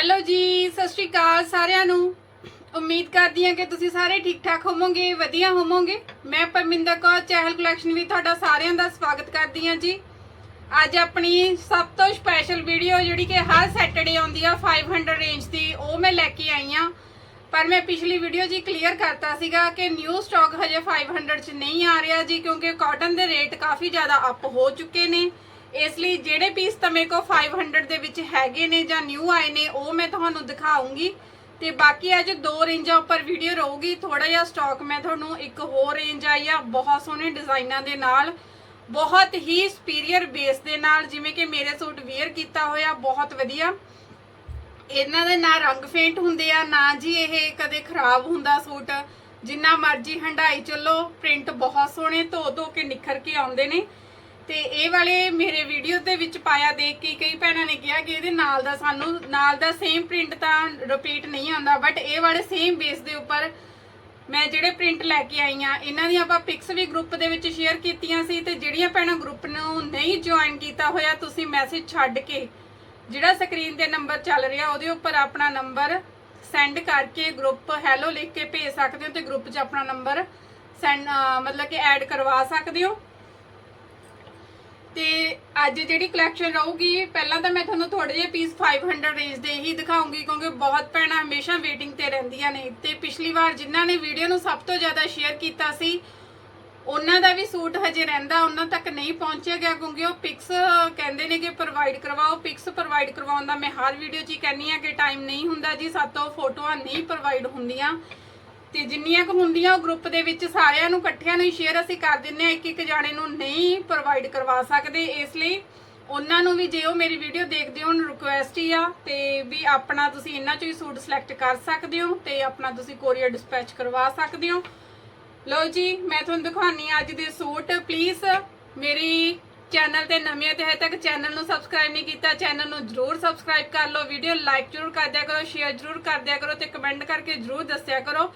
Hello ਜੀ, ਸਤਿ ਸ਼੍ਰੀ ਅਕਾਲ ਸਾਰਿਆਂ ਨੂੰ। ਉਮੀਦ ਕਰਦੀ ਹਾਂ ਕਿ ਤੁਸੀਂ ਸਾਰੇ ਠੀਕ ਠਾਕ ਹੋਵੋਗੇ, ਵਧੀਆ ਹੋਵੋਗੇ। ਮੈਂ ਪਰਮਿੰਦਰ ਕੌਰ, ਚਹਿਲ ਕਲੈਕਸ਼ਨ ਵੀ ਤੁਹਾਡਾ ਸਾਰਿਆਂ ਦਾ ਸਵਾਗਤ ਕਰਦੀ ਹਾਂ ਜੀ। ਅੱਜ ਆਪਣੀ ਸਭ ਤੋਂ ਸਪੈਸ਼ਲ ਵੀਡੀਓ ਜਿਹੜੀ ਕਿ ਹਰ ਸੈਟਰਡੇ ਆਉਂਦੀ ਆ 500 ਰੇਂਜ ਦੀ, ਉਹ ਮੈਂ ਲੈ ਕੇ ਆਈ ਆ ਪਰ ਮੈਂ ਪਿਛਲੀ ਵੀਡੀਓ ਜੀ ਕਲੀਅਰ ਕਰਤਾ ਸੀਗਾ ਕਿ ਨਿਊ ਸਟਾਕ ਹਜੇ 500 ਚ ਨਹੀਂ ਆ ਰਿਹਾ ਜੀ, ਕਿਉਂਕਿ ਕਾਟਨ ਦੇ ਰੇਟ ਕਾਫੀ ਜ਼ਿਆਦਾ ਅਪ ਹੋ ਚੁੱਕੇ ਨੇ। ਇਸ ਲਈ ਜਿਹੜੇ ਪੀਸ ਤਾਂ ਮੇਰੇ ਕੋਲ 500 ਦੇ ਵਿੱਚ ਹੈਗੇ ਨੇ ਜਾਂ ਨਿਊ ਆਏ ਨੇ, ਉਹ ਮੈਂ ਤੁਹਾਨੂੰ ਦਿਖਾਉਂਗੀ। ਤੇ ਬਾਕੀ ਅੱਜ ਦੋ ਰੇਂਜਾਂ ਉੱਪਰ ਵੀਡੀਓ ਰਹੂਗੀ ਥੋੜਾ ਜਿਹਾ ਸਟਾਕ ਮੈਂ ਤੁਹਾਨੂੰ ਇੱਕ ਹੋਰ ਰੇਂਜ ਆਈ ਆ, ਬਹੁਤ ਸੋਹਣੇ ਡਿਜ਼ਾਈਨਾਂ ਦੇ ਨਾਲ, ਬਹੁਤ ਹੀ ਸੁਪੀਰੀਅਰ ਬੇਸ ਦੇ ਨਾਲ, ਜਿਵੇਂ ਕਿ ਮੇਰੇ ਸੂਟ ਵੇਅਰ ਕੀਤਾ ਹੋਇਆ, ਬਹੁਤ ਵਧੀਆ। ਇਹਨਾਂ ਦੇ ਨਾ ਰੰਗ ਫੇਂਟ ਹੁੰਦੇ ਆ, ਨਾ ਜੀ ਇਹ ਕਦੇ ਖਰਾਬ ਹੁੰਦਾ ਸੂਟ। ਜਿੰਨਾ ਮਰਜ਼ੀ ਹੰਡਾਈ ਚੱਲੋ ਪ੍ਰਿੰਟ ਬਹੁਤ ਸੋਹਣੇ ਧੋ ਧੋ ਕੇ ਨਿਖਰ ਕੇ ਆਉਂਦੇ ਨੇ। ਤੇ ਇਹ ਵਾਲੇ ਮੇਰੇ ਵੀਡੀਓ ਦੇ ਵਿੱਚ ਪਾਇਆ ਦੇਖ ਕੇ ਕਈ ਭੈਣਾਂ ਨੇ ਕਿਹਾ ਕਿ ਇਹਦੇ ਨਾਲ ਦਾ ਸਾਨੂੰ, ਨਾਲ ਦਾ ਸੇਮ ਪ੍ਰਿੰਟ ਤਾਂ ਰਿਪੀਟ ਨਹੀਂ ਆਉਂਦਾ ਬਟ ਇਹ ਵਾਲੇ ਸੇਮ ਬੇਸ ਦੇ ਉੱਪਰ ਮੈਂ ਜਿਹੜੇ ਪ੍ਰਿੰਟ ਲੈ ਕੇ ਆਈ ਆ ਇਹਨਾਂ ਦੀਆਂ ਆਪਾਂ ਪਿਕਸ ਵੀ ਗਰੁੱਪ ਦੇ ਵਿੱਚ ਸ਼ੇਅਰ ਕੀਤੀਆਂ ਸੀ ਤੇ ਜਿਹੜੀਆਂ ਭੈਣਾਂ ਗਰੁੱਪ ਨੂੰ ਨਹੀਂ ਜੁਆਇਨ ਕੀਤਾ ਹੋਇਆ, ਤੁਸੀਂ ਮੈਸੇਜ ਛੱਡ ਕੇ ਜਿਹੜਾ ਸਕਰੀਨ ਤੇ ਨੰਬਰ ਚੱਲ ਰਿਹਾ, ਉਹਦੇ ਉੱਪਰ ਆਪਣਾ ਨੰਬਰ ਸੈਂਡ ਕਰਕੇ ਗਰੁੱਪ ਹੈਲੋ ਲਿਖ ਕੇ ਭੇਜ ਸਕਦੇ ਹੋ ਤੇ ਗਰੁੱਪ 'ਚ ਆਪਣਾ ਨੰਬਰ ਸੈਂਡ ਮਤਲਬ ਕਿ ਐਡ ਕਰਵਾ ਸਕਦੇ ਹੋ। ਅੱਜ ਜਿਹੜੀ ਕਲੈਕਸ਼ਨ ਰਹੂਗੀ, ਪਹਿਲਾਂ ਤਾਂ ਮੈਂ ਤੁਹਾਨੂੰ ਥੋੜੇ ਜਿਹੇ ਪੀਸ 500 ਰੇਂਜ ਦੇ ਹੀ ਦਿਖਾਉਂਗੀ, ਕਿਉਂਕਿ ਬਹੁਤ ਭੈਣਾਂ ਹਮੇਸ਼ਾ ਵੇਟਿੰਗ ਤੇ ਰਹਿੰਦੀਆਂ ਨੇ। ਤੇ ਪਿਛਲੀ ਵਾਰ ਜਿਨ੍ਹਾਂ ਨੇ ਵੀਡੀਓ ਨੂੰ ਸਭ ਤੋਂ ਜ਼ਿਆਦਾ ਸ਼ੇਅਰ ਕੀਤਾ ਸੀ, ਉਹਨਾਂ ਦਾ ਵੀ ਸੂਟ ਹਜੇ ਰਹਿੰਦਾ, ਉਹਨਾਂ ਤੱਕ ਨਹੀਂ ਪਹੁੰਚਿਆ ਗਿਆ, ਕਿਉਂਕਿ ਉਹ ਪਿਕਸ ਕਹਿੰਦੇ ਨੇ ਕਿ ਪ੍ਰੋਵਾਈਡ ਕਰਵਾਓ। ਪਿਕਸ ਪ੍ਰੋਵਾਈਡ ਕਰਵਾਉਣ ਦਾ ਮੈਂ ਹਰ ਵੀਡੀਓ 'ਚ ਹੀ ਕਹਿੰਨੀ ਆ ਕਿ ਟਾਈਮ ਨਹੀਂ ਹੁੰਦਾ ਜੀ, ਸਾਤੋਂ ਫੋਟੋਆਂ ਨਹੀਂ ਪ੍ਰੋਵਾਈਡ ਹੁੰਦੀਆਂ। ਤੇ ਜਿੰਨੀਆਂ ਕੁ ਹੁੰਦੀਆਂ ਉਹ ਗਰੁੱਪ ਦੇ ਵਿੱਚ ਸਾਰਿਆਂ ਨੂੰ ਇਕੱਠਿਆਂ ਨੂੰ ਸ਼ੇਅਰ ਅਸੀਂ ਕਰ ਦਿੰਨੇ ਆ ਇੱਕ ਇੱਕ ਜਾਣੇ ਨੂੰ ਨਹੀਂ ਪ੍ਰੋਵਾਈਡ ਕਰਵਾ ਸਕਦੇ। ਇਸ ਲਈ ਉਹਨਾਂ ਨੂੰ ਵੀ ਜੇ ਉਹ ਮੇਰੀ ਵੀਡੀਓ ਦੇਖਦੇ ਹੋਣ ਰਿਕੁਐਸਟ ਹੀ ਆ ਤੇ ਵੀ ਆਪਣਾ ਤੁਸੀਂ ਇਹਨਾਂ ਚੋਂ ਹੀ ਸੂਟ ਸਿਲੈਕਟ ਕਰ ਸਕਦੇ ਹੋ ਤੇ ਆਪਣਾ ਤੁਸੀਂ ਕੋਰੀਅਰ ਡਿਸਪੈਚ ਕਰਵਾ ਸਕਦੇ ਹੋ। ਲਓ ਜੀ, ਮੈਂ ਤੁਹਾਨੂੰ ਦਿਖਾਉਣੀ ਆ ਅੱਜ ਦੇ ਸੂਟ ਪਲੀਜ਼ ਮੇਰੀ ਚੈਨਲ ਤੇ ਨਵੇਂ ਤੇ ਹਜੇ ਤੱਕ ਚੈਨਲ ਨੂੰ ਸਬਸਕ੍ਰਾਈਬ ਨਹੀਂ ਕੀਤਾ ਚੈਨਲ ਨੂੰ ਜਰੂਰ ਸਬਸਕ੍ਰਾਈਬ ਕਰ ਲਓ। ਵੀਡੀਓ ਲਾਈਕ ਜਰੂਰ ਕਰ ਦਿਆ ਕਰੋ ਸ਼ੇਅਰ ਜਰੂਰ ਕਰ ਦਿਆ ਕਰੋ ਤੇ ਕਮੈਂਟ ਕਰਕੇ ਜਰੂਰ ਦੱਸਿਆ ਕਰੋ।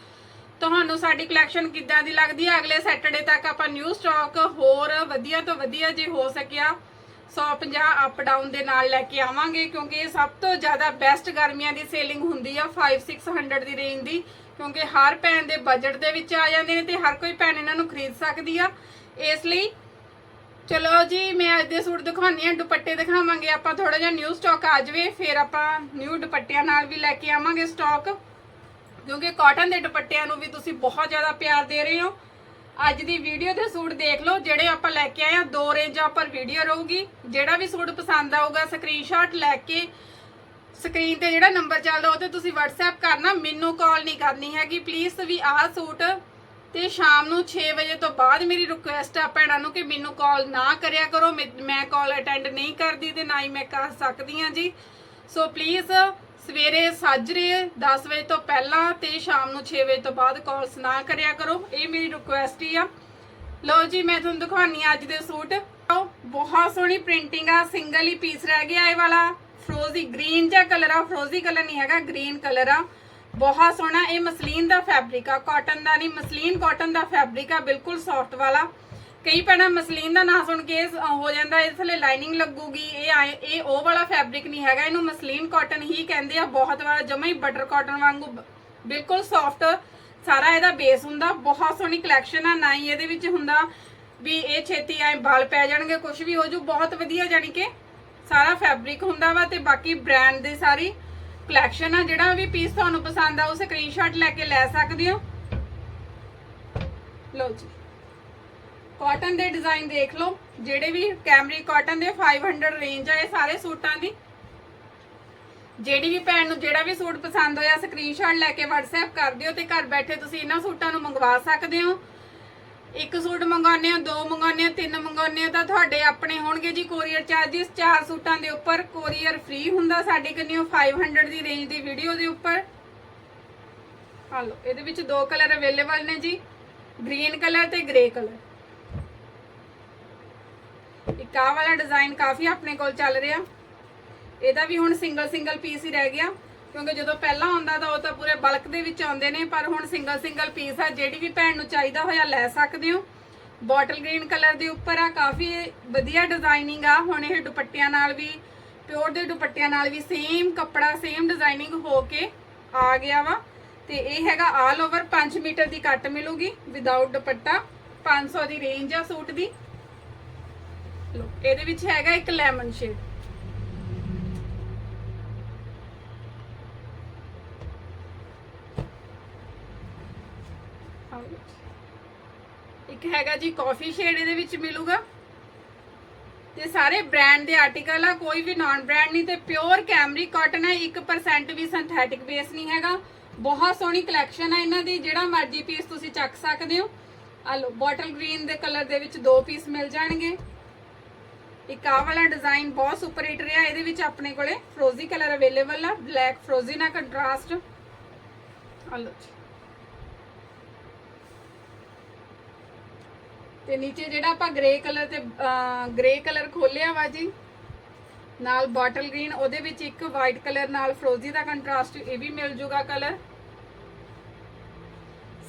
ਤੁਹਾਨੂੰ ਸਾਡੀ ਕਲੈਕਸ਼ਨ ਕਿੱਦਾਂ ਦੀ ਲੱਗਦੀ ਹੈ ਅਗਲੇ ਸੈਟਰਡੇ ਤੱਕ ਆਪਾਂ ਨਿਊ ਸਟਾਕ ਹੋਰ ਵਧੀਆ ਤੋਂ ਵਧੀਆ ਜੇ ਹੋ ਸਕਿਆ 150 ਅਪ ਡਾਊਨ ਦੇ ਨਾਲ ਲੈ ਕੇ ਆਵਾਂਗੇ, ਕਿਉਂਕਿ ਇਹ ਸਭ ਤੋਂ ਜ਼ਿਆਦਾ ਬੈਸਟ ਗਰਮੀਆਂ ਦੀ ਸੇਲਿੰਗ ਹੁੰਦੀ ਆ 5-600 ਦੀ ਰੇਂਜ ਦੀ, ਕਿਉਂਕਿ ਹਰ ਭੈਣ ਦੇ ਬਜਟ ਦੇ ਵਿੱਚ ਆ ਜਾਂਦੇ ਨੇ ਤੇ ਹਰ ਕੋਈ ਭੈਣ ਇਹਨਾਂ ਨੂੰ ਖਰੀਦ ਸਕਦੀ ਆ। ਇਸ ਲਈ, ਚਲੋ ਜੀ, ਮੈਂ ਅੱਜ ਦੇ ਸੂਟ ਦਿਖਾਉਣੀ ਆ, ਦੁਪੱਟੇ ਦਿਖਾਵਾਂਗੇ, ਆਪਾਂ ਥੋੜਾ ਜਿਹਾ ਨਿਊ ਸਟਾਕ ਆ ਜਾਵੇ, ਫਿਰ ਆਪਾਂ ਨਿਊ ਦੁਪੱਟਿਆਂ ਨਾਲ ਵੀ ਲੈ ਕੇ ਆਵਾਂਗੇ ਸਟਾਕ ਕਿਉਂਕਿ ਕਾਟਨ ਦੇ ਦੁਪੱਟਿਆਂ ਨੂੰ ਵੀ ਤੁਸੀਂ ਬਹੁਤ ਜ਼ਿਆਦਾ ਪਿਆਰ ਦੇ ਰਹੇ ਹੋ। ਅੱਜ ਦੀ ਵੀਡੀਓ ਦੇ ਸੂਟ ਦੇਖ ਲਓ, ਜਿਹੜੇ ਆਪਾਂ ਲੈ ਕੇ ਆਏ ਆ, ਦੋ ਰੇਂਜਾਂ ਪਰ ਵੀਡੀਓ ਰਹੂਗੀ। ਜਿਹੜਾ ਵੀ ਸੂਟ ਪਸੰਦ ਆਊਗਾ ਸਕਰੀਨਸ਼ਾਟ ਲੈ ਕੇ ਸਕਰੀਨ ਤੇ ਜਿਹੜਾ ਨੰਬਰ ਚੱਲਦਾ ਉਹ ਤੇ ਤੁਸੀਂ WhatsApp ਕਰਨਾ, ਮੈਨੂੰ ਕਾਲ ਨਹੀਂ ਕਰਨੀ ਹੈਗੀ। ਪਲੀਜ਼ ਵੀ ਆਹ ਸੂਟ ਤੇ ਸ਼ਾਮ ਨੂੰ 6 ਵਜੇ ਤੋਂ ਬਾਅਦ ਮੇਰੀ ਰਿਕੁਐਸਟ ਆ ਭੈਣਾਂ ਨੂੰ ਕਿ ਮੈਨੂੰ ਕਾਲ ਨਾ ਕਰਿਆ ਕਰੋ। ਮੈਂ- ਮੈਂ ਕਾਲ ਅਟੈਂਡ ਨਹੀਂ ਕਰਦੀ ਤੇ ਨਾ ਹੀ ਮੈਂ ਕਰ ਸਕਦੀ ਹਾਂ ਜੀ। ਸੋ ਪਲੀਜ਼ ਸਵੇਰੇ ਸਾਜਰੇ 10 ਵਜੇ ਤੋਂ ਪਹਿਲਾਂ ਤੇ ਸ਼ਾਮ ਨੂੰ 6 ਵਜੇ ਤੋਂ ਬਾਅਦ ਕਾਲਸ ਨਾ ਕਰਿਆ ਕਰੋ। ਇਹ ਮੇਰੀ ਰਿਕੁਐਸਟ ਹੀ ਆ। ਲਓ ਜੀ, ਮੈਂ ਤੁਹਾਨੂੰ ਦਿਖਾਉਣੀ ਆ ਅੱਜ ਦੇ ਸੂਟ। ਬਹੁਤ ਸੋਹਣੀ ਪ੍ਰਿੰਟਿੰਗ ਆ ਸਿੰਗਲ ਹੀ ਪੀਸ ਰਹਿ ਗਿਆ ਇਹ ਵਾਲਾ। ਫਰੋਜ਼ੀ ਗ੍ਰੀਨ ਜਿਹਾ ਕਲਰ ਆ ਫਰੋਜ਼ੀ ਕਲਰ ਨਹੀਂ ਹੈਗਾ ਗ੍ਰੀਨ ਕਲਰ ਆ। ਬਹੁਤ ਸੋਹਣਾ, ਇਹ ਮਸਲੀਨ ਦਾ ਫੈਬਰਿਕ ਆ ਕਾਟਨ ਦਾ ਨਹੀਂ, ਮਸਲੀਨ ਕਾਟਨ ਦਾ ਫੈਬਰਿਕ ਆ, ਬਿਲਕੁਲ ਸੌਫਟ ਵਾਲਾ। ਕਈ ਭੈਣਾਂ ਮਸਲੀਨ ਦਾ ਨਾਂ ਸੁਣ ਕੇ ਇਹ ਹੋ ਜਾਂਦਾ ਇਸ ਥੱਲੇ ਲਾਈਨਿੰਗ ਲੱਗੂਗੀ, ਇਹ ਆਏ- ਇਹ ਉਹ ਵਾਲਾ ਫੈਬਰਿਕ ਨਹੀਂ ਹੈਗਾ, ਇਹਨੂੰ ਮਸਲੀਨ ਕਾਟਨ ਹੀ ਕਹਿੰਦੇ ਆ, ਬਹੁਤ ਵਾਰ ਜਮਾ ਹੀ ਬਟਰ ਕਾਟਨ ਵਾਂਗੂ, ਬ- ਬਿਲਕੁਲ ਸੌਫਟ ਸਾਰਾ ਇਹਦਾ ਬੇਸ ਹੁੰਦਾ, ਬਹੁਤ ਸੋਹਣੀ ਕਲੈਕਸ਼ਨ ਆ, ਨਾ ਹੀ ਇਹਦੇ ਵਿੱਚ ਹੁੰਦਾ ਵੀ ਇਹ ਛੇਤੀ ਐ ਵਾਲ ਪੈ ਜਾਣਗੇ ਕੁਝ ਵੀ ਹੋ ਜੂ ਬਹੁਤ ਵਧੀਆ ਜਾਨੀ ਕਿ ਸਾਰਾ ਫੈਬਰਿਕ ਹੁੰਦਾ ਵਾ ਤੇ ਬਾਕੀ ਬ੍ਰਾਂਡ ਦੀ ਸਾਰੀ ਕਲੈਕਸ਼ਨ ਆ, ਜਿਹੜਾ ਵੀ ਪੀਸ ਤੁਹਾਨੂੰ ਪਸੰਦ ਆ, ਉਹ ਸਕਰੀਨਸ਼ਾਟ ਲੈ ਕੇ ਲੈ ਸਕਦੇ ਹੋ। ਲਓ ਜੀ। ਕਾਟਨ ਦੇ ਡਿਜ਼ਾਈਨ ਦੇਖ ਲਓ, ਜਿਹੜੇ ਵੀ ਕੈਮਰੀ ਕਾਟਨ ਦੇ 500 ਰੇਂਜ ਆ, ਇਹ ਸਾਰੇ ਸੂਟਾਂ ਦੀ। ਜਿਹੜੀ ਵੀ ਭੈਣ ਨੂੰ ਜਿਹੜਾ ਵੀ ਸੂਟ ਪਸੰਦ ਹੋਇਆ ਸਕਰੀਨਸ਼ਾਟ ਲੈ ਕੇ WhatsApp ਕਰ ਦਿਓ ਤੇ ਘਰ ਬੈਠੇ ਤੁਸੀਂ ਇਹਨਾਂ ਸੂਟਾਂ ਨੂੰ ਮੰਗਵਾ ਸਕਦੇ ਹੋ। ਇੱਕ ਸੂਟ ਮੰਗਾਉਂਦੇ ਹੋ, ਦੋ ਮੰਗਾਉਂਦੇ ਹੋ, ਤਿੰਨ ਮੰਗਾਉਂਦੇ ਹੋ, ਤਾਂ ਤੁਹਾਡੇ ਆਪਣੇ ਹੋਣਗੇ ਜੀ ਕੋਰੀਅਰ ਚਾਰजेस ਚਾਰ ਸੂਟਾਂ ਦੇ ਉੱਪਰ ਕੋਰੀਅਰ ਫ੍ਰੀ ਹੁੰਦਾ ਸਾਡੇ ਕੰਨਿਓ 500 ਦੀ ਰੇਂਜ ਦੀ ਵੀਡੀਓ ਦੇ ਉੱਪਰ। ਆ ਇਹਦੇ ਵਿੱਚ ਦੋ ਕਲਰ ਅਵੇਲੇਬਲ ਨੇ ਜੀ ਗ੍ਰੀਨ ਕਲਰ ਤੇ ਗ੍ਰੇ ਕਲਰ ਇੱਕ ਵਾਲਾ ਡਿਜ਼ਾਈਨ ਕਾਫੀ ਆਪਣੇ ਕੋਲ ਚੱਲ ਰਿਹਾ। ਇਹਦਾ ਵੀ ਹੁਣ ਸਿੰਗਲ ਸਿੰਗਲ ਪੀਸ ਹੀ ਰਹਿ ਗਿਆ, ਕਿਉਂਕਿ ਜਦੋਂ ਪਹਿਲਾਂ ਆਉਂਦਾ ਤਾਂ ਉਹ ਤਾਂ ਪੂਰੇ ਬਲਕ ਦੇ ਵਿੱਚ ਆਉਂਦੇ ਨੇ, ਪਰ ਹੁਣ ਸਿੰਗਲ ਸਿੰਗਲ ਪੀਸ ਆ, ਜਿਹੜੀ ਵੀ ਭੈਣ ਨੂੰ ਚਾਹੀਦਾ ਹੋਇਆ ਲੈ ਸਕਦੇ ਹੋ। ਬੋਟਲ ਗ੍ਰੀਨ ਕਲਰ ਦੇ ਉੱਪਰ ਆ, ਕਾਫੀ ਵਧੀਆ ਡਿਜ਼ਾਈਨਿੰਗ ਆ, ਹੁਣ ਇਹ ਦੁਪੱਟਿਆਂ ਨਾਲ ਵੀ ਪਿਓਰ ਦੇ ਦੁਪੱਟਿਆਂ ਨਾਲ ਵੀ ਸੇਮ ਕੱਪੜਾ ਸੇਮ ਡਿਜ਼ਾਈਨਿੰਗ ਹੋ ਕੇ ਆ ਗਿਆ ਵਾ। ਤੇ ਇਹ ਹੈਗਾ ਆਲ ਓਵਰ 5 ਮੀਟਰ ਦੀ ਕੱਟ ਮਿਲੂਗੀ ਵਿਦਆਊਟ ਦੁਪੱਟਾ 500 ਦੀ ਰੇਂਜ ਆ ਸੂਟ ਦੀ। ਲੋ ਇਹਦੇ ਵਿੱਚ ਹੈਗਾ ਇੱਕ ਲੈਮਨ ਸ਼ੇਡ ਇੱਕ ਹੈਗਾ ਜੀ ਕਾਫੀ ਸ਼ੇਡ ਇਹਦੇ ਵਿੱਚ ਮਿਲੂਗਾ। ਤੇ ਸਾਰੇ ਬ੍ਰਾਂਡ ਦੇ ਆਰਟੀਕਲ ਆ, ਕੋਈ ਵੀ ਨਾਨ ਬ੍ਰਾਂਡ ਨਹੀਂ ਤੇ ਪਿਓਰ ਕੈਮਰੀ ਕਾਟਨ ਹੈ 1% ਵੀ ਸਿੰਥੈਟਿਕ ਬੇਸ ਨਹੀਂ ਹੈਗਾ। ਬਹੁਤ ਸੋਹਣੀ ਕਲੈਕਸ਼ਨ ਹੈ ਇਹਨਾਂ ਦੀ, ਜਿਹੜਾ ਮਰਜ਼ੀ ਪੀਸ ਤੁਸੀਂ ਚੱਕ ਸਕਦੇ ਹੋ। ਆ ਲੋ ਬੋਟਲ ਗ੍ਰੀਨ ਦੇ ਕਲਰ ਦੇ ਵਿੱਚ ਦੋ ਪੀਸ ਮਿਲ ਜਾਣਗੇ। ਇੱਕ ਆਹ ਵਾਲਾ ਡਿਜ਼ਾਈਨ ਬਹੁਤ ਸੁਪਰ ਹਿੱਟ ਰਿਹਾ, ਇਹਦੇ ਵਿੱਚ ਆਪਣੇ ਕੋਲੇ ਫਰੋਜ਼ੀ ਕਲਰ ਅਵੇਲੇਬਲ ਆ ਬਲੈਕ ਫਰੋਜ਼ੀ ਨਾਲ ਕੰਟਰਾਸਟ ਆ ਲੋ ਜੀ। ਤੇ ਨੀਚੇ ਜਿਹੜਾ ਆਪਾਂ ਗ੍ਰੇ ਕਲਰ ਤੇ ਗ੍ਰੇ ਕਲਰ ਖੋਲਿਆ ਵਾ ਜੀ, ਨਾਲ ਬੋਟਲ ਗ੍ਰੀਨ ਉਹਦੇ ਵਿੱਚ ਇੱਕ ਵਾਈਟ ਕਲਰ ਨਾਲ ਫਰੋਜ਼ੀ ਦਾ ਕੰਟਰਾਸਟ ਇਹ ਵੀ ਮਿਲ ਜੂਗਾ ਕਲਰ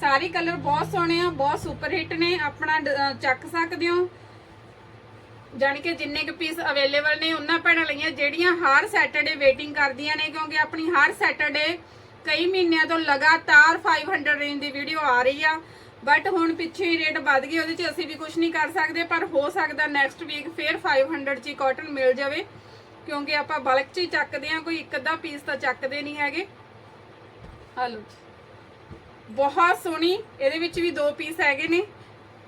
ਸਾਰੇ ਕਲਰ ਬਹੁਤ ਸੋਹਣੇ ਆ, ਬਹੁਤ ਸੁਪਰ ਹਿੱਟ ਨੇ, ਆਪਣਾ ਚੱਕ ਸਕਦੇ ਹੋ। ਜਾਣੀ ਕਿ ਜਿੰਨੇ ਕੁ ਪੀਸ ਅਵੇਲੇਬਲ ਨੇ, ਉਹਨਾਂ ਭੈਣਾਂ ਲਈਆਂ, ਜਿਹੜੀਆਂ ਹਰ ਸੈਟਰਡੇ ਵੇਟਿੰਗ ਕਰਦੀਆਂ ਨੇ, ਕਿਉਂਕਿ ਆਪਣੀ ਹਰ ਸੈਟਰਡੇ ਕਈ ਮਹੀਨਿਆਂ ਤੋਂ ਲਗਾਤਾਰ 500 ਰੇਂਜ ਦੀ ਵੀਡੀਓ ਆ ਰਹੀ ਆ। ਬਟ ਹੁਣ ਪਿੱਛੇ ਹੀ ਰੇਟ ਵੱਧ ਗਏ ਉਹਦੇ 'ਚ ਅਸੀਂ ਵੀ ਕੁਝ ਨਹੀਂ ਕਰ ਸਕਦੇ, ਪਰ ਹੋ ਸਕਦਾ ਨੈਕਸਟ ਵੀਕ ਫੇਰ 500 'ਚ ਹੀ ਕਾਟਨ ਮਿਲ ਜਾਵੇ, ਕਿਉਂਕਿ ਆਪਾਂ ਬਲਕ 'ਚ ਹੀ ਚੱਕਦੇ ਆ ਕੋਈ ਇੱਕ ਅੱਧਾ ਪੀਸ ਤਾਂ ਚੱਕਦੇ ਨਹੀਂ ਹੈਗੇ। ਹਲੋ ਬਹੁਤ ਸੋਹਣੀ, ਇਹਦੇ ਵਿੱਚ ਵੀ ਦੋ ਪੀਸ ਹੈਗੇ ਨੇ।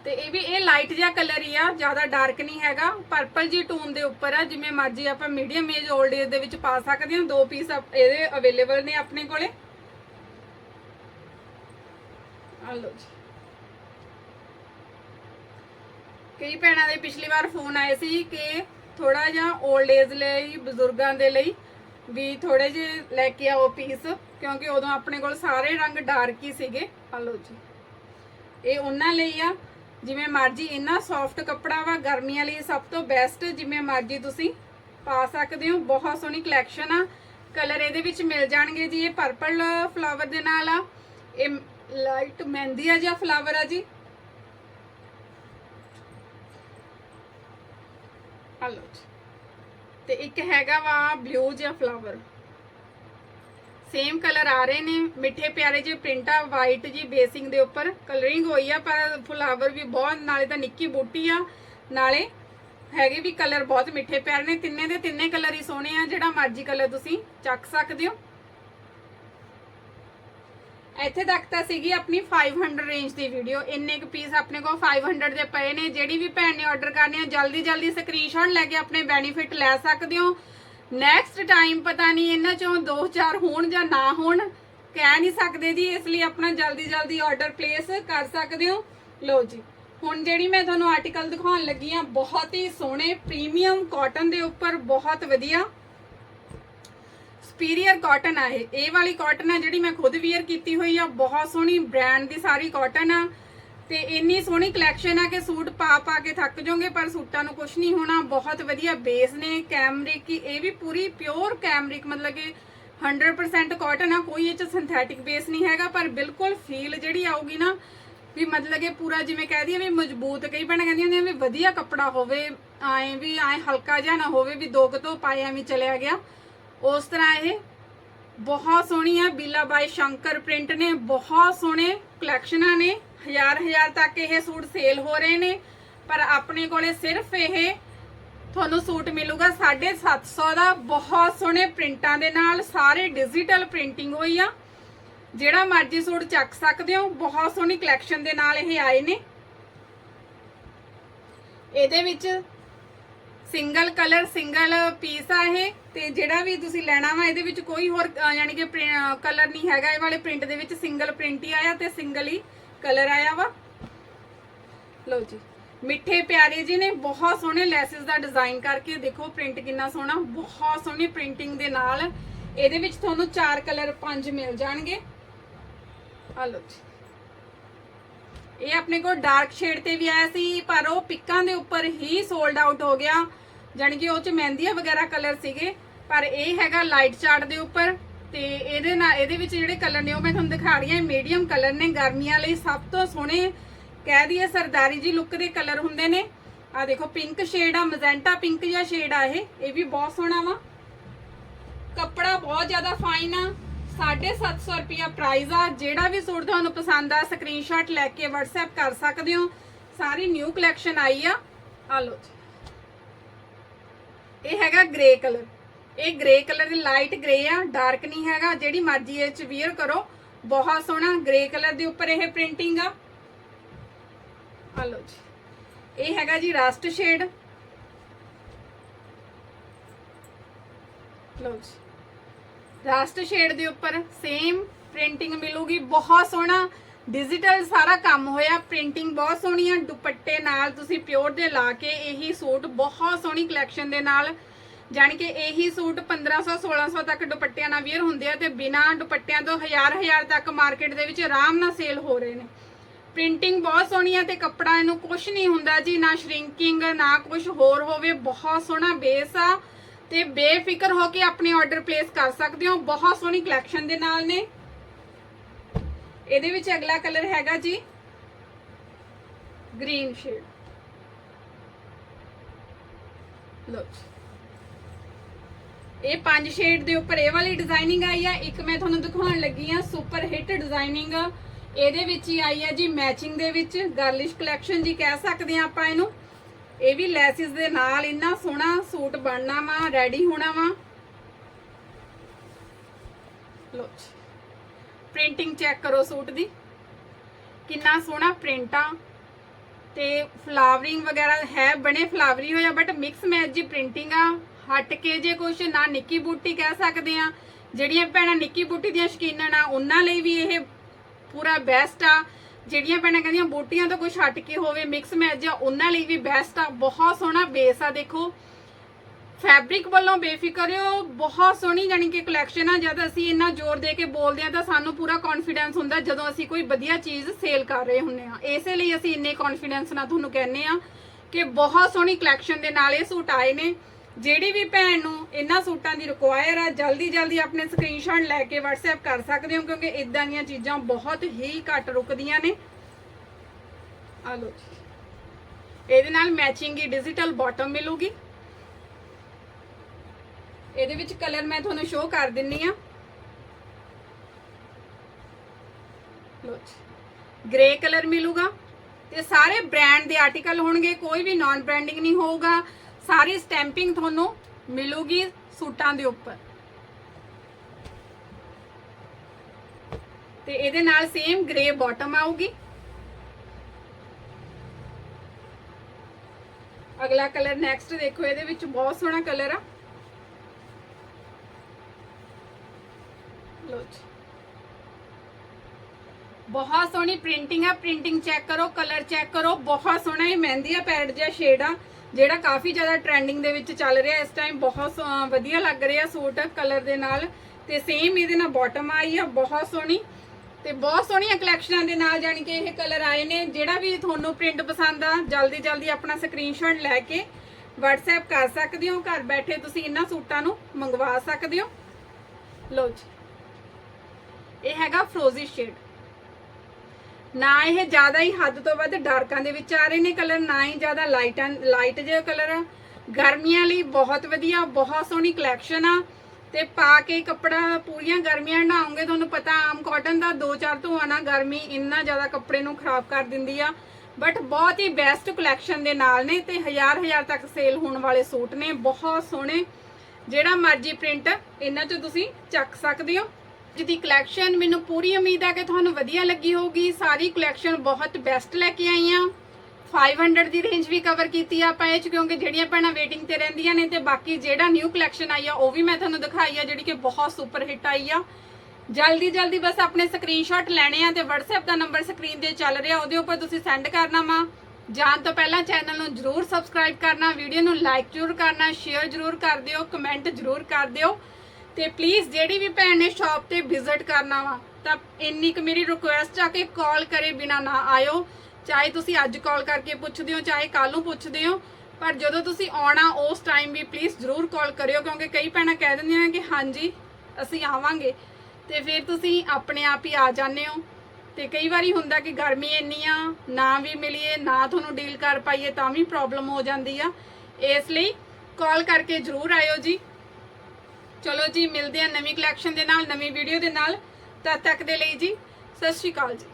ਤੇ ਇਹ ਵੀ, ਇਹ ਲਾਈਟ ਜਿਹਾ ਕਲਰ ਹੀ ਆ, ਜ਼ਿਆਦਾ ਡਾਰਕ ਨਹੀਂ ਹੈਗਾ। ਪਰਪਲ ਜੀ ਟੋਨ ਦੇ ਉੱਪਰ ਆ, ਜਿਵੇਂ ਮਰਜ਼ੀ ਆਪਾਂ ਮੀਡੀਅਮ ਏਜ 올ਡ ਏਜ ਦੇ ਵਿੱਚ ਪਾ ਸਕਦੇ ਹਾਂ। ਦੋ ਪੀਸ ਇਹਦੇ ਅਵੇਲੇਬਲ ਨੇ ਆਪਣੇ ਕੋਲੇ। ਆ ਲਓ ਜੀ। ਕਈ ਭੈਣਾਂ ਦੇ ਪਿਛਲੀ ਵਾਰ ਫੋਨ ਆਏ ਸੀ ਕਿ ਥੋੜਾ ਜਿਹਾ 올ਡ ਏਜ ਲਈ, ਬਜ਼ੁਰਗਾਂ ਦੇ ਲਈ ਵੀ ਥੋੜੇ ਜਿਹੇ ਲੈ ਕੇ ਆਓ ਪੀਸ ਕਿਉਂਕਿ ਉਦੋਂ ਆਪਣੇ ਕੋਲ ਸਾਰੇ ਰੰਗ ਡਾਰਕ ਹੀ ਸੀਗੇ। ਆ ਲਓ ਜੀ। ਇਹ ਉਹਨਾਂ ਲਈ ਆ ਜਿਵੇਂ ਮਰਜ਼ੀ, ਇੰਨਾ ਸੌਫਟ ਕੱਪੜਾ ਵਾ, ਗਰਮੀਆਂ ਲਈ ਸਭ ਤੋਂ ਬੈਸਟ ਜਿਵੇਂ ਮਰਜ਼ੀ ਤੁਸੀਂ ਪਾ ਸਕਦੇ ਹੋ। ਬਹੁਤ ਸੋਹਣੀ ਕਲੈਕਸ਼ਨ ਆ। ਕਲਰ ਇਹਦੇ ਵਿੱਚ ਮਿਲ ਜਾਣਗੇ ਜੀ, ਇਹ ਪਰਪਲ ਫਲਾਵਰ ਦੇ ਨਾਲ ਆ। ਇਹ ਲਾਈਟ ਮਹਿੰਦੀ ਆ ਜਿਹਾ ਫਲਾਵਰ ਆ ਜੀ। ਆ ਜੀ। ਤੇ ਇੱਕ ਹੈਗਾ ਵਾ ਬਲੂ ਜਿਹਾ ਫਲਾਵਰ ਸੇਮ ਕਲਰ ਆ ਰਹੇ ਨੇ, ਮਿੱਠੇ ਪਿਆਰੇ ਜਿਹੇ ਪ੍ਰਿੰਟ ਆ ਵਾਈਟ ਜੀ ਬੇਸਿੰਗ ਦੇ ਉੱਪਰ ਕਲਰਿੰਗ ਹੋਈ ਆ, ਪਰ ਫਲਾਵਰ ਵੀ ਬਹੁਤ, ਨਾਲੇ ਤਾਂ ਨਿੱਕੀ ਬੂਟੀ ਆ, ਨਾਲੇ ਹੈਗੇ ਵੀ ਕਲਰ ਬਹੁਤ ਮਿੱਠੇ ਪਿਆਰੇ ਨੇ, ਤਿੰਨੇ ਦੇ ਤਿੰਨੇ ਕਲਰ ਹੀ ਸੋਹਣੇ ਆ, ਜਿਹੜਾ ਮਰਜ਼ੀ ਕਲਰ ਤੁਸੀਂ ਚੱਕ ਸਕਦੇ ਹੋ। ਇੱਥੇ ਤੱਕ ਤਾਂ ਸੀਗੀ ਆਪਣੀ 500 ਰੇਂਜ ਦੀ ਵੀਡੀਓ ਇੰਨੇ ਕੁ ਪੀਸ ਆਪਣੇ ਕੋਲ 500 ਦੇ ਪਏ ਨੇ, ਜਿਹੜੀ ਵੀ ਭੈਣ ਨੇ ਆਰਡਰ ਕਰਨੇ ਆ ਜਲਦੀ ਜਲਦੀ ਸਕਰੀਨਸ਼ਾਟ ਲੈ ਕੇ ਆਪਣੇ ਬੈਨੀਫਿਟ ਲੈ ਸਕਦੇ ਹੋ। ਨੈਕਸਟ ਟਾਈਮ ਪਤਾ ਨਹੀਂ ਇਹਨਾਂ ਚੋਂ ਦੋ ਚਾਰ ਹੋਣ ਜਾਂ ਨਾ ਹੋਣ, ਕਹਿ ਨਹੀਂ ਸਕਦੇ ਜੀ, ਇਸ ਲਈ ਆਪਣਾ ਜਲਦੀ ਜਲਦੀ ਆਰਡਰ ਪਲੇਸ ਕਰ ਸਕਦੇ ਹੋ। ਲਓ ਜੀ, ਹੁਣ ਜਿਹੜੀ ਮੈਂ ਤੁਹਾਨੂੰ ਆਰਟੀਕਲ ਦਿਖਾਉਣ ਲੱਗੀ ਆ ਬਹੁਤ ਹੀ ਸੋਹਣੇ ਪ੍ਰੀਮੀਅਮ ਕਾਟਨ ਦੇ ਉੱਪਰ, ਬਹੁਤ ਵਧੀਆ। ਸੁਪੀਰੀਅਰ ਕਾਟਨ ਆ ਇਹ। ਇਹ ਵਾਲੀ ਕਾਟਨ ਆ ਜਿਹੜੀ ਮੈਂ ਖੁਦ ਵੀਅਰ ਕੀਤੀ ਹੋਈ ਆ, ਬਹੁਤ ਸੋਹਣੀ ਬ੍ਰਾਂਡ ਦੀ ਸਾਰੀ ਕਾਟਨ ਆ। ਤੇ ਇੰਨੀ ਸੋਹਣੀ ਕਲੈਕਸ਼ਨ ਆ ਕਿ ਸੂਟ ਪਾ ਪਾ ਕੇ ਥੱਕ ਜਾਓਗੇ, ਪਰ ਸੂਟਾਂ ਨੂੰ ਕੁਝ ਨਹੀਂ ਹੋਣਾ। ਬਹੁਤ ਵਧੀਆ ਬੇਸ ਨੇ ਕੈਮਰਿਕ ਕੀ ਇਹ ਵੀ ਪੂਰੀ ਪਿਓਰ ਕੈਮਰਿਕ ਮਤਲਬ ਕਿ 100% ਕਾਟਨ ਆ, ਕੋਈ ਇਹ ਚ ਸਿੰਥੈਟਿਕ ਬੇਸ ਨਹੀਂ ਹੈਗਾ, ਪਰ ਬਿਲਕੁਲ ਫੀਲ ਜਿਹੜੀ ਆਊਗੀ ਨਾ, ਵੀ ਮਤਲਬ ਕਿ ਪੂਰਾ ਜਿਵੇਂ ਕਹਿ ਦਈਏ ਵੀ ਮਜ਼ਬੂਤ ਕਈ ਭੈਣਾਂ ਕਹਿੰਦੀਆਂ ਹੁੰਦੀਆਂ ਵੀ ਵਧੀਆ ਕੱਪੜਾ ਹੋਵੇ, ਐ ਵੀ, ਐ ਹਲਕਾ ਜਿਹਾ ਨਾ ਹੋਵੇ ਵੀ ਦੋ ਕੁ ਤੋਂ ਪਾਏ ਐਵੇਂ ਚਲਿਆ ਗਿਆ। ਉਸ ਤਰ੍ਹਾਂ ਇਹ ਬਹੁਤ ਸੋਹਣੀ ਆ ਬੀਲਾ ਬਾਈ ਸ਼ੰਕਰ ਪ੍ਰਿੰਟ ਨੇ, ਬਹੁਤ ਸੋਹਣੇ ਕਲੈਕਸ਼ਨਾਂ ਨੇ। ਹਜ਼ਾਰ ਹਜ਼ਾਰ ਤੱਕ ਇਹ ਸੂਟ ਸੇਲ ਹੋ ਰਹੇ ਨੇ ਪਰ ਆਪਣੇ ਕੋਲੇ ਸਿਰਫ ਇਹ ਤੁਹਾਨੂੰ ਸੂਟ ਮਿਲੂਗਾ 750 ਦਾ। ਬਹੁਤ ਸੋਹਣੇ ਪ੍ਰਿੰਟਾਂ ਦੇ ਨਾਲ ਸਾਰੇ ਡਿਜੀਟਲ ਪ੍ਰਿੰਟਿੰਗ ਹੋਈ ਆ। ਜਿਹੜਾ ਮਰਜ਼ੀ ਸੂਟ ਚੱਕ ਸਕਦੇ ਹੋ ਬਹੁਤ ਸੋਹਣੀ ਕਲੈਕਸ਼ਨ ਦੇ ਨਾਲ ਇਹ ਆਏ ਨੇ। ਇਹਦੇ ਵਿੱਚ ਸਿੰਗਲ ਕਲਰ ਸਿੰਗਲ ਪੀਸ ਆ ਇਹ ਤੇ ਜਿਹੜਾ ਵੀ ਤੁਸੀਂ ਲੈਣਾ ਵਾ ਇਹਦੇ ਵਿੱਚ ਕੋਈ ਹੋਰ ਅ, ਯਾਨੀ ਕਿ ਕਲਰ ਨਹੀਂ ਹੈਗਾ। ਇਹ ਵਾਲੇ ਪ੍ਰਿੰਟ ਦੇ ਵਿੱਚ ਸਿੰਗਲ ਪ੍ਰਿੰਟ ਹੀ ਆਇਆ ਤੇ ਸਿੰਗਲ ਹੀ ਕਲਰ ਆਇਆ ਵਾ। ਲਓ ਜੀ। ਮਿੱਠੇ ਪਿਆਰੇ ਜੀ ਨੇ ਬਹੁਤ ਸੋਹਣੇ ਲੈਸਸ ਦਾ ਡਿਜ਼ਾਈਨ ਕਰਕੇ ਦੇਖੋ, ਪ੍ਰਿੰਟ ਕਿੰਨਾ ਸੋਹਣਾ। ਬਹੁਤ ਸੋਹਣੀ ਪ੍ਰਿੰਟਿੰਗ ਦੇ ਨਾਲ ਇਹਦੇ ਵਿੱਚ ਤੁਹਾਨੂੰ ਚਾਰ ਕਲਰ ਪੰਜ ਮਿਲ ਜਾਣਗੇ। ਆ ਲਓ ਜੀ। ਇਹ ਆਪਣੇ ਕੋਲ ਡਾਰਕ ਸ਼ੇਡ ਤੇ ਵੀ ਆਇਆ ਸੀ, ਪਰ ਉਹ ਪਿੱਕਾਂ ਦੇ ਉੱਪਰ ਹੀ ਸੋਲਡ ਆਊਟ ਹੋ ਗਿਆ। ਜਾਣੀ ਕਿ ਉਹ ਚ ਮਹਿੰਦੀਆਂ ਵਗੈਰਾ ਕਲਰ ਸੀਗੇ, ਪਰ ਇਹ ਹੈਗਾ ਲਾਈਟ ਚਾਰਟ ਦੇ ਉੱਪਰ। ਤੇ ਇਹਦੇ ਨਾਲ ਇਹਦੇ ਵਿੱਚ ਜਿਹੜੇ ਕਲਰ ਨੇ ਉਹ ਮੈਂ ਤੁਹਾਨੂੰ ਦਿਖਾ ਰਹੀ ਹਾਂ। ਮੀਡੀਅਮ ਕਲਰ ਨੇ। ਗਰਮੀਆਂ ਲਈ ਸਭ ਤੋਂ ਸੋਹਣੇ ਕਹਿ ਦਈਏ ਸਰਦਾਰੀ ਜੀ ਲੁੱਕ ਦੇ ਕਲਰ ਹੁੰਦੇ ਨੇ। ਆ ਦੇਖੋ ਪਿੰਕ ਸ਼ੇਡ ਆ ਮਜੈਂਟਾ ਪਿੰਕ ਜਿਹਾ ਸ਼ੇਡ ਆ ਇਹ। ਇਹ ਵੀ ਬਹੁਤ ਸੋਹਣਾ ਵਾ। ਕੱਪੜਾ ਬਹੁਤ ਜ਼ਿਆਦਾ ਫਾਈਨ ਆ। 750 ਰੁਪਿਆ ਪ੍ਰਾਈਸ ਆ। ਜਿਹੜਾ ਵੀ ਸੂਟ ਤੁਹਾਨੂੰ ਪਸੰਦ ਆ ਸਕਰੀਨਸ਼ਾਟ ਲੈ ਕੇ WhatsApp ਕਰ ਸਕਦੇ ਹੋ। ਸਾਰੀ ਨਿਊ ਕਲੈਕਸ਼ਨ ਆਈ ਆ। ਆ ਲਓ ਇਹ ਹੈਗਾ ਗ੍ਰੇ ਕਲਰ ਇਹ ਗ੍ਰੇ ਕਲਰ ਦੀ ਲਾਈਟ ਗ੍ਰੇ ਆ ਡਾਰਕ ਨਹੀਂ ਹੈਗਾ, ਜਿਹੜੀ ਮਰਜ਼ੀ ਇਹ ਚ ਵੀਅਰ ਕਰੋ। ਬਹੁਤ ਸੋਹਣਾ ਗ੍ਰੇ ਕਲਰ ਦੇ ਉੱਪਰ ਇਹ ਪ੍ਰਿੰਟਿੰਗ ਆ। ਆ ਲਓ ਜੀ। ਇਹ ਹੈਗਾ ਜੀ ਰਸਟ ਸ਼ੇਡ ਲਓ ਜੀ। ਰਸਟ ਸ਼ੇਡ ਦੇ ਉੱਪਰ ਸੇਮ ਪ੍ਰਿੰਟਿੰਗ ਮਿਲੂਗੀ। ਬਹੁਤ ਸੋਹਣਾ ਡਿਜੀਟਲ ਸਾਰਾ ਕੰਮ ਹੋਇਆ। ਪ੍ਰਿੰਟਿੰਗ ਬਹੁਤ ਸੋਹਣੀ ਆ। ਦੁਪੱਟੇ ਨਾਲ ਤੁਸੀਂ ਪਿਓਰ ਦੇ ਲਾ ਕੇ ਇਹੀ ਸੂਟ, ਬਹੁਤ ਸੋਹਣੀ ਕਲੈਕਸ਼ਨ ਦੇ ਨਾਲ ਜਾਣੀ ਕਿ ਇਹੀ ਸੂਟ 1500 1600 ਤੱਕ ਦੁਪੱਟਿਆਂ ਨਾਲ ਵੀਅਰ ਹੁੰਦੇ ਆ ਤੇ ਬਿਨਾ ਦੁਪੱਟਿਆਂ ਤੋਂ ਹਜ਼ਾਰ ਹਜ਼ਾਰ ਤੱਕ ਮਾਰਕੀਟ ਦੇ ਵਿੱਚ ਆਰਾਮ ਨਾਲ ਸੇਲ ਹੋ ਰਹੇ ਨੇ। ਪ੍ਰਿੰਟਿੰਗ ਬਹੁਤ ਸੋਹਣੀ ਆ ਤੇ ਕੱਪੜਾ ਇਹਨੂੰ ਕੁਝ ਨਹੀਂ ਹੁੰਦਾ ਜੀ, ਨਾ ਸ਼ਰਿੰਕਿੰਗ ਨਾ ਕੁਝ ਹੋਰ ਹੋਵੇ, ਬਹੁਤ ਸੋਹਣਾ ਬੇਸ ਆ ਤੇ ਬੇਫਿਕਰ ਹੋ ਕੇ ਆਪਣੇ ਆਰਡਰ ਪਲੇਸ ਕਰ ਸਕਦੇ ਹੋ। ਬਹੁਤ ਸੋਹਣੀ ਕਲੈਕਸ਼ਨ ਦੇ ਨਾਲ ਨੇ। ਇਹਦੇ ਵਿੱਚ ਅਗਲਾ ਕਲਰ ਹੈਗਾ ਜੀ ਗ੍ਰੀਨ ਸ਼ੇਡ ਲੋ ਇਹ ਪੰਜ ਸ਼ੇਡ ਦੇ ਉੱਪਰ ਇਹ ਵਾਲੀ ਡਿਜ਼ਾਈਨਿੰਗ ਆਈ ਆ, ਇੱਕ ਮੈਂ ਤੁਹਾਨੂੰ ਦਿਖਾਉਣ ਲੱਗੀ ਆ ਸੁਪਰ ਹਿੱਟ ਡਿਜ਼ਾਈਨਿੰਗ ਇਹਦੇ ਵਿੱਚ ਹੀ ਆਈ ਆ ਜੀ ਮੈਚਿੰਗ ਦੇ ਵਿੱਚ ਗਰਲਿਸ਼ ਕਲੈਕਸ਼ਨ ਜੀ ਕਹਿ ਸਕਦੇ ਆ ਆਪਾਂ ਇਹਨੂੰ। ਇਹ ਵੀ ਲੈਸਿਸ ਦੇ ਨਾਲ ਇੰਨਾ ਸੋਹਣਾ ਸੂਟ ਬਣਨਾ ਵਾ ਰੈਡੀ ਹੋਣਾ ਵਾ। ਲੋ ਪ੍ਰਿੰਟਿੰਗ ਚੈੱਕ ਕਰੋ ਸੂਟ ਦੀ। ਕਿੰਨਾ ਸੋਹਣਾ ਪ੍ਰਿੰਟ ਆ। ਤੇ ਫਲਾਵਰਿੰਗ ਵਗੈਰਾ ਹੈ, ਬਣੇ ਫਲਾਵਰੀ ਹੋਇਆ ਬਟ ਮਿਕਸ ਮੈਚ ਜੀ ਪ੍ਰਿੰਟਿੰਗ ਆ। ਹਟ ਕੇ ਜੇ ਕੁਛ ਨਾ ਨਿੱਕੀ ਬੂਟੀ ਕਹਿ ਸਕਦੇ ਆ ਜਿਹੜੀਆਂ ਭੈਣਾਂ ਨਿੱਕੀ ਬੂਟੀ ਦੀਆਂ ਸ਼ਕੀਨਨ ਆ, ਉਹਨਾਂ ਲਈ ਵੀ ਇਹ ਪੂਰਾ ਬੈਸਟ ਆ। ਜਿਹੜੀਆਂ ਭੈਣਾਂ ਕਹਿੰਦੀਆਂ ਬੂਟੀਆਂ ਤੋਂ ਕੁਝ ਹਟ ਕੇ ਹੋਵੇ ਮਿਕਸ ਮੈਚ ਆ, ਉਹਨਾਂ ਲਈ ਵੀ ਬੈਸਟ ਆ। ਬਹੁਤ ਸੋਹਣਾ ਬੇਸ ਆ, ਦੇਖੋ। ਫੈਬਰਿਕ ਵੱਲੋਂ ਬੇਫਿਕਰ ਹੋ, ਬਹੁਤ ਸੋਹਣੀ ਜਾਨੀ ਕਿ ਕਲੈਕਸ਼ਨ ਆ। ਜਦ ਅਸੀਂ ਇੰਨਾ ਜ਼ੋਰ ਦੇ ਕੇ ਬੋਲਦੇ ਆ ਤਾਂ ਸਾਨੂੰ ਪੂਰਾ ਕੌਨਫੀਡੈਂਸ ਹੁੰਦਾ, ਜਦੋਂ ਅਸੀਂ ਕੋਈ ਵਧੀਆ ਚੀਜ਼ ਸੇਲ ਕਰ ਰਹੇ ਹੁੰਨੇ ਆ ਇਸੇ ਲਈ ਅਸੀਂ ਇੰਨੇ ਕੌਨਫੀਡੈਂਸ ਨਾਲ ਤੁਹਾਨੂੰ ਕਹਿੰਨੇ ਆ ਕਿ ਬਹੁਤ ਸੋਹਣੀ ਕਲੈਕਸ਼ਨ ਦੇ ਨਾਲ ਇਹ ਸੂਟ ਆਏ ਨੇ। ਜਿਹੜੀ ਵੀ ਭੈਣ ਨੂੰ ਇਹਨਾਂ ਸੂਟਾਂ ਦੀ ਰਿਕੁਆਇਰ ਆ, ਜਲਦੀ ਜਲਦੀ ਆਪਣੇ ਸਕਰੀਨਸ਼ਾਟ ਲੈ ਕੇ WhatsApp ਕਰ ਸਕਦੇ ਹੋ, ਕਿਉਂਕਿ ਇਦਾਂ ਦੀਆਂ ਚੀਜ਼ਾਂ ਬਹੁਤ ਹੀ ਘੱਟ ਰੁਕਦੀਆਂ ਨੇ। ਆ ਲੋ ਇਹਦੇ ਨਾਲ ਮੈਚਿੰਗ ਹੀ ਡਿਜੀਟਲ ਬਾਟਮ ਮਿਲੂਗੀ। ਇਹਦੇ ਵਿੱਚ ਕਲਰ ਮੈਂ ਤੁਹਾਨੂੰ ਸ਼ੋਅ ਕਰ ਦਿੰਨੀ ਆ। ਲੋ ਗ੍ਰੇ ਕਲਰ ਮਿਲੂਗਾ। ਤੇ ਸਾਰੇ ਬ੍ਰਾਂਡ ਦੇ ਆਰਟੀਕਲ ਹੋਣਗੇ, ਕੋਈ ਵੀ ਨਾਨ ਬ੍ਰਾਂਡਿੰਗ ਨਹੀਂ ਹੋਊਗਾ। ਸਾਰੀ ਸਟੈਂਪਿੰਗ ਤੁਹਾਨੂੰ ਮਿਲੂਗੀ ਸੂਟਾਂ ਦੇ ਉੱਪਰ। ਤੇ ਇਹਦੇ ਨਾਲ ਸੇਮ ਗ੍ਰੇ ਬਾਟਮ ਆਊਗੀ। ਅਗਲਾ ਕਲਰ ਨੈਕਸਟ ਦੇਖੋ, ਇਹਦੇ ਵਿੱਚ ਬਹੁਤ ਸੋਹਣਾ ਕਲਰ ਆ। ਲੋ ਜੀ। ਬਹੁਤ ਸੋਹਣੀ ਪ੍ਰਿੰਟਿੰਗ ਆ। ਪ੍ਰਿੰਟਿੰਗ ਚੈੱਕ ਕਰੋ ਕਲਰ ਚੈੱਕ ਕਰੋ। ਬਹੁਤ ਸੋਹਣਾ ਇਹ ਮਹਿੰਦੀ ਆ ਪੈਰਟ ਜਿਹਾ ਸ਼ੇਡ ਆ। ਜਿਹੜਾ ਕਾਫੀ ਜ਼ਿਆਦਾ ਟ੍ਰੈਂਡਿੰਗ ਦੇ ਵਿੱਚ ਚੱਲ ਰਿਹਾ, ਇਸ ਟਾਈਮ ਬਹੁਤ ਸੋ- ਵਧੀਆ ਲੱਗ ਰਿਹਾ ਸੂਟ ਕਲਰ ਦੇ ਨਾਲ। ਤੇ ਸੇਮ ਇਹਦੇ ਨਾਲ ਬਾਟਮ ਆਈ ਆ, ਬਹੁਤ ਸੋਹਣੀ। ਤੇ ਬਹੁਤ ਸੋਹਣੀਆਂ ਕਲੈਕਸ਼ਨਾਂ ਦੇ ਨਾਲ ਜਾਣੀ ਕਿ ਇਹ ਕਲਰ ਆਏ ਨੇ। ਜਿਹੜਾ ਵੀ ਤੁਹਾਨੂੰ ਪ੍ਰਿੰਟ ਪਸੰਦ ਆ, ਜਲਦੀ ਜਲਦੀ ਆਪਣਾ ਸਕਰੀਨਸ਼ਾਟ ਲੈ ਕੇ WhatsApp ਕਰ ਸਕਦੇ ਹੋ। ਘਰ ਬੈਠੇ ਤੁਸੀਂ ਇਹਨਾਂ ਸੂਟਾਂ ਨੂੰ ਮੰਗਵਾ ਸਕਦੇ ਹੋ। ਲਓ ਜੀ। ਇਹ ਹੈਗਾ ਫਰੋਜ਼ੀ ਸ਼ੇਡ ਨਾ ਇਹ ਜ਼ਿਆਦਾ ਹੀ ਹੱਦ ਤੋਂ ਵੱਧ ਡਾਰਕਾਂ ਦੇ ਵਿੱਚ ਆ ਰਹੇ ਨੇ ਕਲਰ, ਨਾ ਹੀ ਜ਼ਿਆਦਾ ਲਾਈਟ ਲਾਈਟ ਜਿਹੇ ਕਲਰ। ਆ ਗਰਮੀਆਂ ਲਈ ਬਹੁਤ ਵਧੀਆ, ਬਹੁਤ ਸੋਹਣੀ ਕਲੈਕਸ਼ਨ ਆ। ਤੇ ਪਾ ਕੇ ਕੱਪੜਾ ਪੂਰੀਆਂ ਗਰਮੀਆਂ ਨਹਾਉਂਗੇ ਤੁਹਾਨੂੰ ਪਤਾ ਆਮ ਕਾਟਨ ਦਾ 2-4 ਧੋਆ ਨਾ ਗਰਮੀ ਇੰਨਾ ਜ਼ਿਆਦਾ ਕੱਪੜੇ ਨੂੰ ਖਰਾਬ ਕਰ ਦਿੰਦੀ ਆ। ਬਟ ਬਹੁਤ ਹੀ ਬੈਸਟ ਕਲੈਕਸ਼ਨ ਦੇ ਨਾਲ ਨੇ ਤੇ ਹਜ਼ਾਰ ਹਜ਼ਾਰ ਤੱਕ ਸੇਲ ਹੋਣ ਵਾਲੇ ਸੂਟ ਨੇ, ਬਹੁਤ ਸੋਹਣੇ। ਜਿਹੜਾ ਮਰਜ਼ੀ ਪ੍ਰਿੰਟ ਇਹਨਾਂ ਚੋਂ ਤੁਸੀਂ ਚੱਕ ਸਕਦੇ ਹੋ। ਜਿਹਦੀ ਕਲੈਕਸ਼ਨ ਮੈਨੂੰ ਪੂਰੀ ਉਮੀਦ ਹੈ ਕਿ ਤੁਹਾਨੂੰ ਵਧੀਆ ਲੱਗੀ ਹੋਊਗੀ। ਸਾਰੀ ਕਲੈਕਸ਼ਨ ਬਹੁਤ ਬੈਸਟ ਲੈ ਕੇ ਆਈ ਆ 500 ਦੀ ਰੇਂਜ ਵੀ ਕਵਰ ਕੀਤੀ ਆ ਆਪਾਂ ਇਹ ਚ, ਕਿਉਂਕਿ ਜਿਹੜੀਆਂ ਭੈਣਾਂ ਵੇਟਿੰਗ ਤੇ ਰਹਿੰਦੀਆਂ ਨੇ ਤੇ ਬਾਕੀ ਜਿਹੜਾ ਨਿਊ ਕਲੈਕਸ਼ਨ ਆਈ ਆ, ਉਹ ਵੀ ਮੈਂ ਤੁਹਾਨੂੰ ਦਿਖਾਈ ਆ, ਜਿਹੜੀ ਕਿ ਬਹੁਤ ਸੁਪਰ ਹਿੱਟ ਆਈ ਆ। ਜਲਦੀ ਜਲਦੀ ਬਸ ਆਪਣੇ ਸਕਰੀਨਸ਼ਾਟ ਲੈਣੇ ਆ ਤੇ WhatsApp ਦਾ ਨੰਬਰ ਸਕਰੀਨ ਤੇ ਚੱਲ ਰਿਹਾ, ਉਹਦੇ ਉੱਪਰ ਤੁਸੀਂ ਸੈਂਡ ਕਰਨਾ ਵਾ। ਜਾਣ ਤੋਂ ਪਹਿਲਾਂ ਚੈਨਲ ਨੂੰ ਜਰੂਰ ਸਬਸਕ੍ਰਾਈਬ ਕਰਨਾ ਵੀਡੀਓ ਨੂੰ ਲਾਈਕ ਜਰੂਰ ਕਰਨਾ ਸ਼ੇਅਰ ਜਰੂਰ ਕਰ ਦਿਓ ਕਮੈਂਟ ਜਰੂਰ ਕਰ ਦਿਓ। ਤੇ ਪਲੀਜ਼ ਜਿਹੜੀ ਵੀ ਭੈਣ ਨੇ ਸ਼ਾਪ ਤੇ ਵਿਜ਼ਿਟ ਕਰਨਾ ਵਾ, ਤਾਂ ਇੰਨੀ ਕੁ ਮੇਰੀ ਰਿਕੁਐਸਟ ਆ ਕਿ ਕਾਲ ਕਰੇ ਬਿਨਾ ਨਾ ਆਇਓ। ਚਾਹੇ ਤੁਸੀਂ ਅੱਜ ਕਾਲ ਕਰਕੇ ਪੁੱਛਦੇ ਹੋ, ਚਾਹੇ ਕੱਲ ਨੂੰ ਪੁੱਛਦੇ ਹੋ, ਪਰ ਜਦੋਂ ਤੁਸੀਂ ਆਉਣਾ, ਉਸ ਟਾਈਮ ਵੀ ਪਲੀਜ਼ ਜਰੂਰ ਕਾਲ ਕਰਿਓ, ਕਿਉਂਕਿ ਕਈ ਭੈਣਾਂ ਕਹਿ ਦਿੰਦੀਆਂ ਨੇ ਕਿ ਹਾਂਜੀ, ਅਸੀਂ ਆਵਾਂਗੇ। ਤੇ ਫਿਰ ਤੁਸੀਂ ਆਪਣੇ ਆਪ ਹੀ ਆ ਜਾਂਦੇ ਹੋ। ਤੇ ਕਈ ਵਾਰੀ ਹੁੰਦਾ ਕਿ ਗਰਮੀ ਇੰਨੀ ਆ, ਨਾ ਵੀ ਮਿਲੀਏ, ਨਾ ਤੁਹਾਨੂੰ ਡੀਲ ਕਰ ਪਾਈਏ, ਤਾਂ ਵੀ ਪ੍ਰੋਬਲਮ ਹੋ ਜਾਂਦੀ ਆ। ਇਸ ਲਈ ਕਾਲ ਕਰਕੇ ਜਰੂਰ ਆਇਓ ਜੀ। ਚਲੋ ਜੀ, ਮਿਲਦੇ ਆ ਨਵੀਂ ਕਲੈਕਸ਼ਨ ਦੇ ਨਾਲ, ਨਵੀਂ ਵੀਡੀਓ ਦੇ ਨਾਲ। ਤਦ ਤੱਕ ਦੇ ਲਈ ਜੀ, ਸਤਿ ਸ਼੍ਰੀ ਅਕਾਲ ਜੀ।